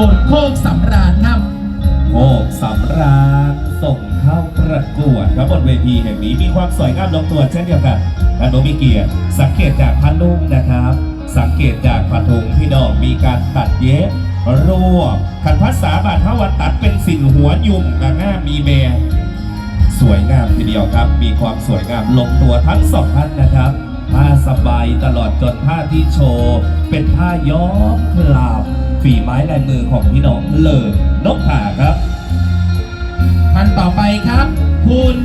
บลโคกสำราญครับโอกสำราญส่งเข้าประกวดครับบนเวทีแห่งนี้มีความสวยงามลงตัวเช่นเดียวกันท่านโนมิเกียรติสังเกตจากพันนุ่งนะครับ สังเกตจากผ้าถุงพี่น้องมีการตัดเย็บรวบขันภาษาบาทเทวันตัดเป็นสิ่งหัวยุ่มกับหน้ามีแม่สวยงามทีเดียวครับ มีความสวยงามลงตัวทั้งสองท่านนะครับผ้าสบายตลอดจนผ้าที่โชว์ เป็นผ้าย้อมคลาบ ฝีไม้ลายมือของพี่น้องเลิศนกขาครับท่านต่อไปครับ คุณ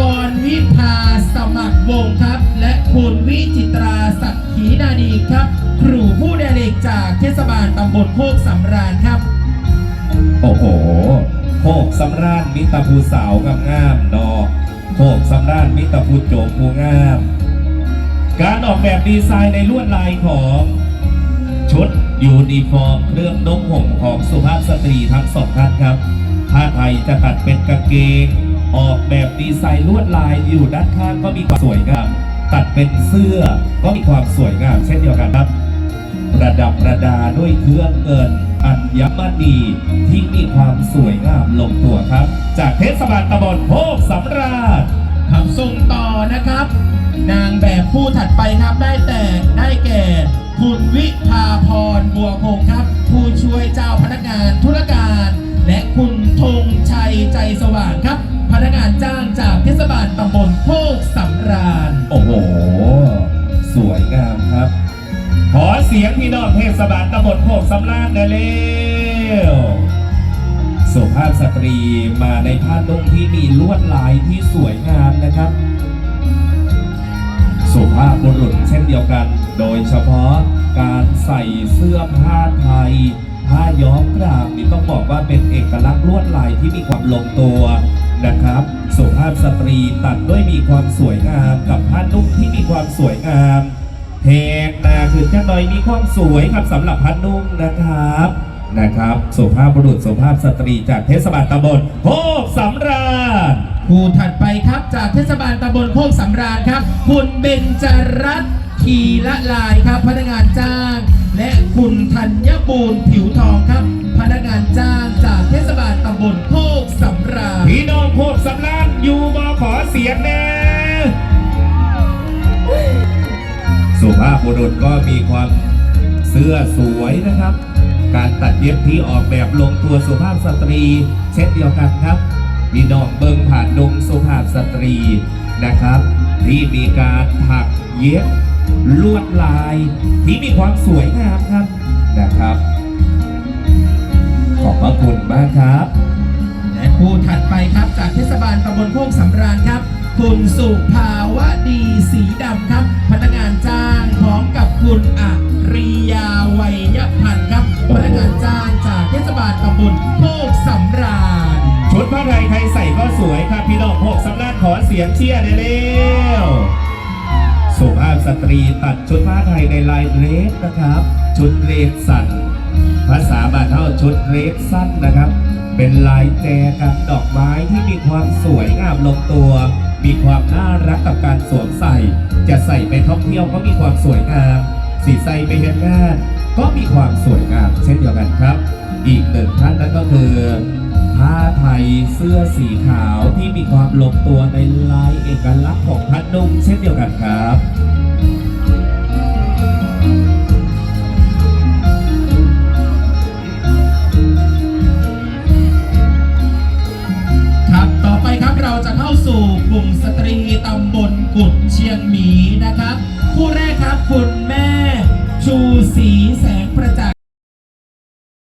กรวิภาสมัครวงศ์ครับ และคุณวิจิตราศักขีนาดีครับ ครูผู้ดูแลจากเทศบาลตำบลโคกสำราญครับ โอ้โหโคกสำราญมิตรภูสาวงามงามๆเนอโคกสำราญมิตรภูโจมภูงาม การออกแบบดีไซน์ในลวดลายของ ชุด ยูนิฟอร์มเครื่องนุ่งห่มของสุภาพสตรีทั้งสองท่านครับผ้าไทยจะตัดเป็นกางเกง ออกแบบดีไซน์ลวดลายอยู่ด้านข้างก็มีความสวยงาม ตัดเป็นเสื้อก็มีความสวยงาม เช่นเดียวกันครับ ประดับประดาด้วยเครื่องเงินอัญมณีที่มีความสวยงามลงตัวครับ จากเทศบาลตำบลโคกสำราญทำส่งต่อนะครับ นางแบบผู้ถัดไปครับได้แต่ได้แก่คุณวิ รบัวพงครับ ผู้ช่วยเจ้าพนักงานธุรการ และคุณธงชัยใจสว่างครับ พนักงานจ้างจากเทศบาลตำบลโคกสำราญ โอ้โห สวยงามครับ ขอเสียงพี่น้องเทศบาลตำบลโคกสำราญน่อยเร็วสุภาพสตรีมาในผ้านุ่งที่มีลวดลายที่สวยงามนะครับสุภาพบุรุษเช่นเดียวกัน โดยเฉพาะ การใส่เสื้อผ้าไทย ผ้าย้อมกรามนี่ต้องบอกว่าเป็นเอกลักษณ์ลวดลายที่มีความลงตัวนะครับ สุภาพสตรีตัดด้วยมีความสวยงามกับผ้านุ่งที่มีความสวยงามแหกนาคือจังหน่อยมีความสวยครับสำหรับผ้านุ่งนะครับนะครับสุภาพบุรุษสุภาพสตรีจากเทศบาลตำบลโคกสำราญผู้ถัดไปครับจากเทศบาลตำบลโคกสำราญครับ คุณเบญจรัตน์ ขีละลายครับ พนักงานจ้าง และคุณธัญบูรณ์ผิวทองครับ พนักงานจ้างจากเทศบาลตำบลโคกสำราญพี่น้องโคกสำราญอยู่บอขอเสียงแน่สุภาพบุรุษก็มีความเสื้อสวยนะครับ การตัดเย็บที่ออกแบบลงตัวสุภาพสตรี เช่นเดียวกันครับพี่น้องเบิงผ่านดงสุภาพสตรีนะครับ ที่มีการถักเย็บลวดลายที่มีความสวยงามครับนะครับ ขอบพระคุณมากครับ และผู้ถัดไปครับจากเทศบาลตำบลโคกสำราญครับ คุณสุภาวดีสีดำครับ พนักงานจ้างพร้อมกับคุณอริยาวัยพันธ์ครับ พนักงานจ้างจากเทศบาลตำบลโคกสำราญ ชุดผ้าไทยใครใส่ก็สวยครับพี่น้องพวกสำนักขอเสียงเชียร์ได้เร็วสุภาพสตรีตัดชุดผ้าไทยในลายเรสนะครับ ชุดเรสสั้นภาษาบาลเท่าชุดเรสสั้นนะครับ เป็นลายแจกับดอกไม้ที่มีความสวยงามลงตัว มีความน่ารักกับการสวมใส่ จะใส่ไปท่องเที่ยวก็มีความสวยงามสีใส่ไปเฮ็ดงานก็มีความสวยงามเช่นเดียวกันครับ อีกหนึ่งท่านนั่นก็คือ ผ้าไทยเสื้อสีขาวที่มีความลงตัวในลายเอกลักษณ์ของท่านนุ่งเช่นเดียวกันครับครับต่อไปครับเราจะเข้าสู่กลุ่มสตรีตำบลกุดเชียงหมีนะครับผู้แรกครับคุณ